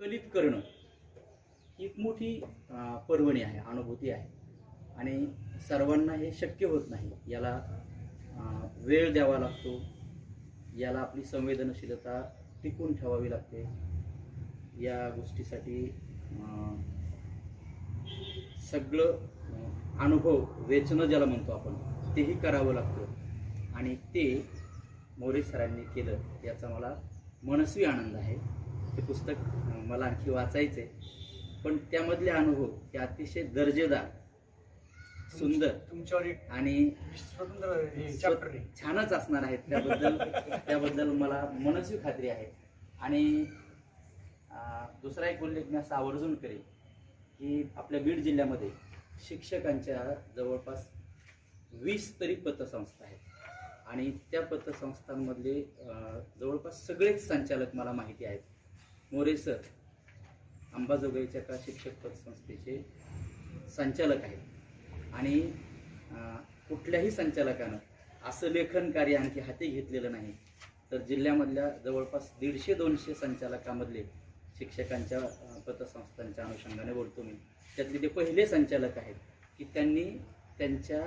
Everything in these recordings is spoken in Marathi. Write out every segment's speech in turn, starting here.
कलित करणं ही एक मोठी पर्वणी आहे अनुभूती आहे. आणि सर्वांना हे शक्य होत नाही. याला वेळ द्यावा लागतो. याला आपली संवेदनशीलता टिकून ठेवावी लागते. या गोष्टीसाठी सगळं अनुभव वेचणं ज्याला म्हणतो आपण तेही करावं लागतं. आणि ते मोरे सरांनी केलं याचा मला मनस्वी आनंद आहे. ते पुस्तक मला आणखी वाचायचे पण त्यामधले अनुभव हे अतिशय दर्जेदार सुंदर तुमच्यावर आणि स्वतंत्र हे आहे. छानच असणार आहेत त्याबद्दल त्याबद्दल मला मनस्वी खात्री आहे. आणि दुसरा एक उल्लेख मी असा आवर्जून करेन की आपल्या बीड जिल्ह्यामध्ये शिक्षकांच्या जवळपास वीस तरी पतसंस्था आहेत. आणि त्या पतसंस्थांमधले जवळपास सगळेच संचालक मला माहिती आहेत. मोरे सर अंबाजोगाईच्या का शिक्षक पतसंस्थेचे संचालक आहेत. आणि कुठल्याही संचालकानं असं लेखन कार्य आणखी हाती घेतलेलं नाही तर जिल्ह्यामधल्या जवळपास दीडशे दोनशे संचालकामधले शिक्षकांच्या पतसंस्थांच्या अनुषंगाने बोलतो मी. त्यातले ते पहिले संचालक आहेत की त्यांनी त्यांच्या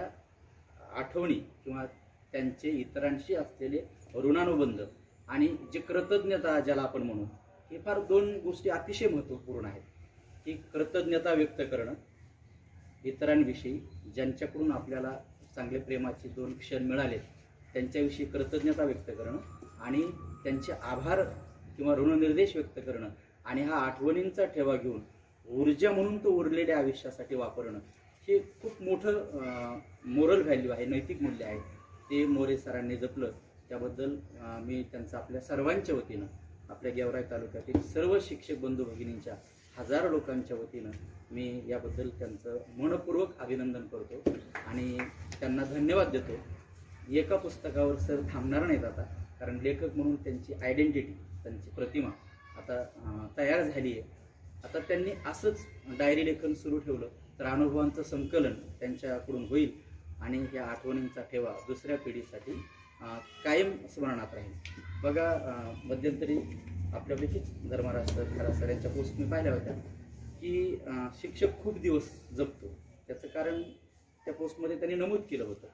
आठवणी किंवा त्यांचे इतरांशी असलेले ऋणानुबंध आणि जे कृतज्ञता ज्याला आपण म्हणू हे फार दोन गोष्टी अतिशय महत्त्वपूर्ण आहेत. की कृतज्ञता व्यक्त करणं इतरांविषयी ज्यांच्याकडून आपल्याला चांगले प्रेमाचे दोन क्षण मिळाले त्यांच्याविषयी कृतज्ञता व्यक्त करणं आणि त्यांचे आभार किंवा ऋणनिर्देश व्यक्त करणं आणि हा आठवणींचा ठेवा घेऊन ऊर्जा म्हणून तो उरलेल्या आयुष्यासाठी वापरणं हे खूप मोठं मोरल व्हॅल्यू आहे नैतिक मूल्य आहे. ते मोरे सरांनी जपलं. त्याबद्दल मी त्यांचं आपल्या सर्वांच्या वतीनं आपल्या गेवराई तालुक्यातील सर्व शिक्षक बंधू भगिनींच्या हजारो लोकांच्या वतीनं मी याबद्दल त्यांचं मनपूर्वक अभिनंदन करतो आणि त्यांना धन्यवाद देतो. एका पुस्तकावर सर थांबणार नाहीत आता कारण लेखक म्हणून त्यांची आयडेंटिटी त्यांची प्रतिमा आता तयार झाली आहे आता त्यांनी असंच डायरी लेखन सुरू ठेवलं तर अनुभवांचं संकलन त्यांच्याकडून होईल आणि ह्या आठवणींचा ठेवा दुसऱ्या पिढीसाठी. कायम स्मरणात राहील. बघा मध्यंतरी आपल्यापैकीच धर्मराष्ट्र सर खरा सर यांच्या पोस्ट मी पाहिल्या होत्या की शिक्षक खूप दिवस जगतो त्याचं कारण त्या पोस्टमध्ये त्यांनी नमूद केलं होतं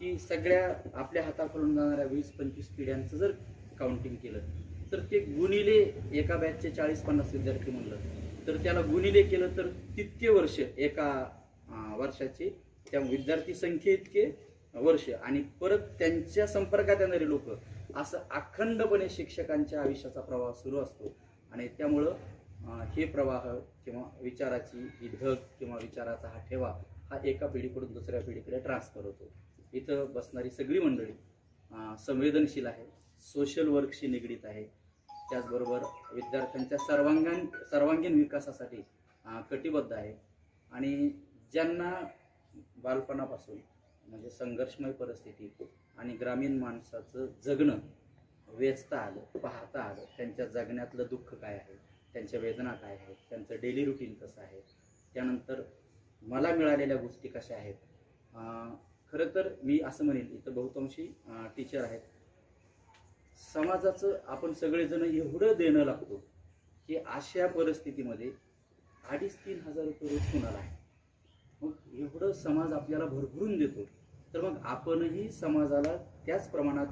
की सगळ्या आपल्या हाताखालून जाणाऱ्या वीस पंचवीस पिढ्यांचं जर काउंटिंग केलं तर ते गुणिले एका बॅचचे चाळीस पन्नास विद्यार्थी म्हणलं तर त्याला गुणिले केलं तर तितके वर्ष एका वर्षाचे त्या विद्यार्थी संख्ये इतके वर्ष आणि परत त्यांच्या संपर्कात येणारे लोक असं अखंडपणे शिक्षकांच्या आयुष्याचा प्रवाह सुरू असतो. आणि त्यामुळं हे प्रवाह किंवा विचाराची ही धग किंवा विचाराचा हा ठेवा हा एका पिढीकडून दुसऱ्या पिढीकडे ट्रान्सफर होतो. इथं बसणारी सगळी मंडळी संवेदनशील आहे सोशल वर्कशी निगडीत आहे. त्याचबरोबर विद्यार्थ्यांच्या सर्वांगीण सर्वांगीण विकासासाठी कटिबद्ध आहे. आणि ज्यांना बालपणापासून म्हणजे संघर्षमय परिस्थिती आणि ग्रामीण माणसाचं जगणं वेचता आलं पाहता आलं त्यांच्या जगण्यातलं दुःख काय आहे त्यांच्या वेदना काय आहेत त्यांचं डेली रुटीन कसं आहे त्यानंतर मला मिळालेल्या गोष्टी कशा आहेत खरं तर मी असं म्हणेन इथं बहुतांशी टीचर आहेत. समाजाचं आपण सगळेजण एवढं देणं लागतो की अशा परिस्थितीमध्ये अडीच तीन हजार रुपये रोज कुणाला आहे मग एवढं समाज आपल्याला भरभरून देतो तर मग आपणही समाजाला त्याच प्रमाणात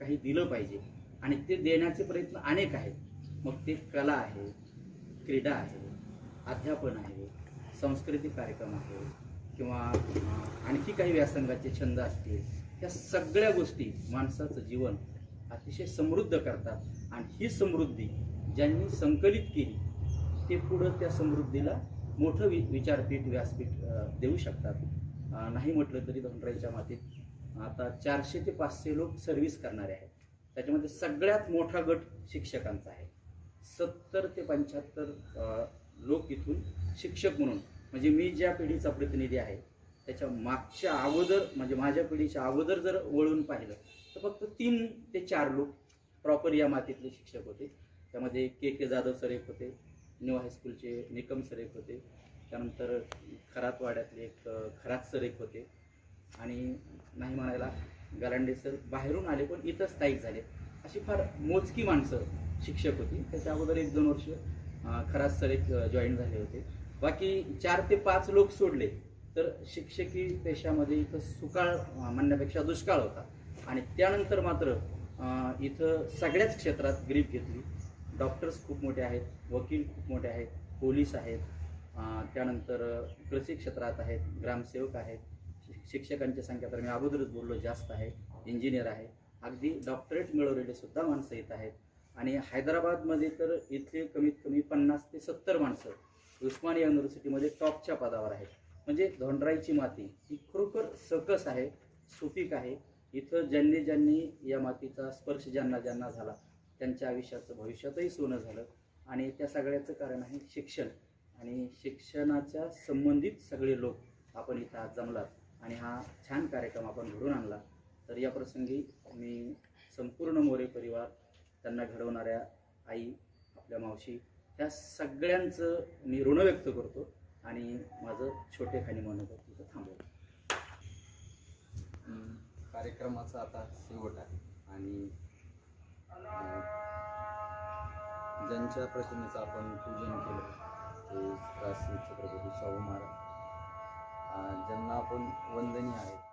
काही दिलं पाहिजे. आणि ते देण्याचे प्रयत्न अनेक आहेत. मग ते कला आहे क्रीडा आहे अध्यापन आहे सांस्कृतिक कार्यक्रम आहे किंवा आणखी काही व्यासंगाचे छंद असतील या सगळ्या गोष्टी माणसाचं जीवन अतिशय समृद्ध करतात. आणि ही समृद्धी ज्यांनी संकलित केली ते पुढं त्या समृद्धीला मोठं वि विचारपीठ व्यासपीठ देऊ शकतात. नाही म्हटलं तरी धनराईच्या मातीत आता चारशे ते पाचशे लोक सर्व्हिस करणारे आहेत. त्याच्यामध्ये सगळ्यात मोठा गट शिक्षकांचा आहे. सत्तर ते पंच्याहत्तर लोक इथून शिक्षक म्हणून म्हणजे मी ज्या पिढीचा प्रतिनिधी आहे त्याच्या मागच्या अगोदर म्हणजे माझ्या पिढीच्या अगोदर जर वळून पाहिलं तर फक्त तीन ते चार लोक प्रॉपर या मातीतले शिक्षक होते. त्यामध्ये के के जाधव सर एक होते न्यू हायस्कूलचे निकम सर एक होते. त्यानंतर खरातवाड्यातले एक खरात सर एक होते. आणि नाही म्हणायला गलांडे सर बाहेरून आले पण इथं स्थायिक झाले. अशी फार मोजकी माणसं शिक्षक होती. त्याच्या अगोदर एक दोन वर्ष खरात सर एक जॉईन झाले होते. बाकी चार ते पाच लोक सोडले. तर शिक्षकी पेशामध्ये इथं सुकाळ म्हणण्यापेक्षा दुष्काळ होता. आणि त्यानंतर मात्र इथं सगळ्याच क्षेत्रात ग्रीप घेतली. डॉक्टर्स खूप मोठे आहेत वकील खूप मोठे आहेत पोलीस आहेत त्यानंतर कृषी क्षेत्रात आहेत ग्रामसेवक आहेत शिक्षकांची संख्या तर मी अगोदरच बोललो जास्त आहे इंजिनियर आहे. अगदी डॉक्टरेट मिळवलेले सुद्धा माणसं येत आहेत. आणि हैदराबादमध्ये तर इथले कमीत कमी पन्नास ते सत्तर माणसं उस्मानिया युनिव्हर्सिटीमध्ये टॉपच्या पदावर आहेत. म्हणजे धोंडराईची माती ही खरोखर सकस आहे सुपीक आहे. इथं ज्यांनी ज्यांनी या मातीचा स्पर्श ज्यांना ज्यांना झाला त्यांच्या आयुष्याचं भविष्यातही सोनं झालं. आणि त्या सगळ्याचं कारण आहे शिक्षण. आणि शिक्षणाच्या संबंधित सगळे लोक आपण इथं आज जमलात. आणि हा छान कार्यक्रम आपण घडून आणला. तर या प्रसंगी मी संपूर्ण मोरे परिवार त्यांना घडवणाऱ्या आई आपल्या मावशी ह्या सगळ्यांचं मी ऋण व्यक्त करतो. आणि माझं छोटेखानी मनोगत इथं थांबवतो अं, कार्यक्रमाचा आता शेवट आहे. आणि त्यांच्या प्रतिमेचं आपण पूजन केलं. ते काशी छत्रपती शाहू महाराज. ज्यांना आपण वंदनीय आहेत.